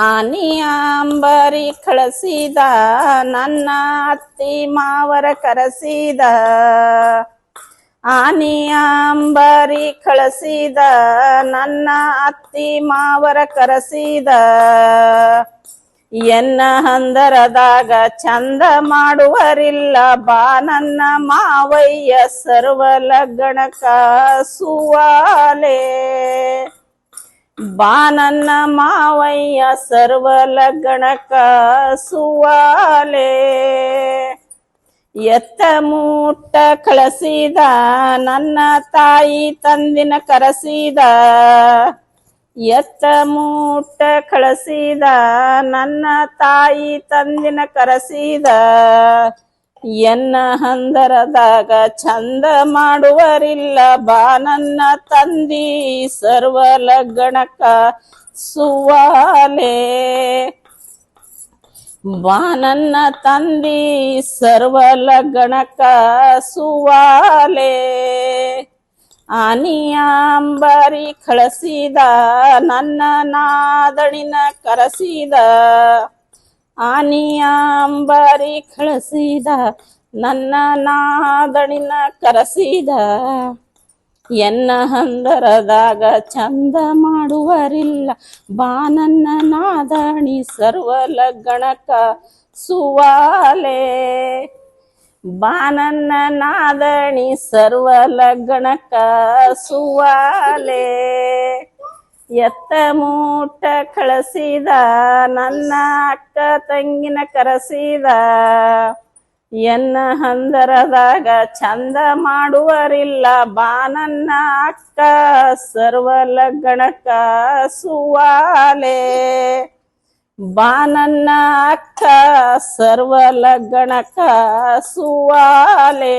ಆನಿಯಾಂಬರಿ ಕಳಸಿದ, ನನ್ನ ಅತ್ತಿ ಮಾವರ ಕರೆಸಿದ. ಅಂಬರಿ ಕಳಸಿದ, ನನ್ನ ಅತ್ತಿ ಮಾವರ ಕರೆಸಿದ. ಎನ್ನ ಹಂದರದಾಗ ಚಂದ ಮಾಡುವರಿಲ್ಲ, ಬಾ ನನ್ನ ಮಾವಯ್ಯ ಸರ್ವ ಲಗ್ನಕ ಸುವಾಲೆ. ಬಾ ನನ್ನ ಮಾವಯ್ಯ ಸರ್ವ ಲಗ್ನಕ ಸುವಾಲೆ ಎತ್ತ ಮೂಟ ಕಳಸಿದ ನನ್ನ ತಾಯಿ ತಂದಿನ ಕರೆಸಿದ. ಎತ್ತ ಮೂಟ ಕಳಸಿದ ನನ್ನ ತಾಯಿ ತಂದಿನ ಕರೆಸಿದ. ಎನ್ನ ಹಂದರದಾಗ ಚಂದ ಮಾಡುವರಿಲ್ಲ ಬಾ ನನ್ನ ತಂದಿ ಸರ್ವ ಲಗ್ನಕ ಸುವಾಲೆ. ಬಾ ನನ್ನ ತಂದಿ ಸರ್ವ ಲಗ್ನಕ ಸುವಾಲೆ. ಆನಿಯಾಂಬರಿ ಕಳಸಿದ ನನ್ನ ನಾದಣಿನ ಕರೆಸಿದ. ಆನಿಯಾಂಬರಿ ಕಳಿಸಿದ, ನನ್ನ ನಾದಣಿನ ಕರೆಸಿದ. ಎನ್ನ ಹಂದರದಾಗ ಚಂದ ಮಾಡುವರಿಲ್ಲ, ಬಾನನ್ನ ನಾದಣಿ ಸರ್ವ ಲಗ್ನಕ ಸುವಾಲೆ. ಬಾನನ್ನ ನಾದಣಿ ಸರ್ವ ಲಗ್ನಕ ಸುವಾಲೆ. ಎತ್ತ ಮೂಟ ಕಳಸಿದ, ನನ್ನ ಅಕ್ಕ ತಂಗಿನ ಕರೆಸಿದ. ಎನ್ನ ಹಂದರದಾಗ ಚಂದ ಮಾಡುವರಿಲ್ಲ ಬಾನನ್ನ ಅಕ್ಕ ಸರ್ವ ಲಗ್ನಕ ಸುವಾಲೆ. ಬಾನನ್ನ ಅಕ್ಕ ಸರ್ವ ಲಗ್ನಕ ಸುವಾಲೆ.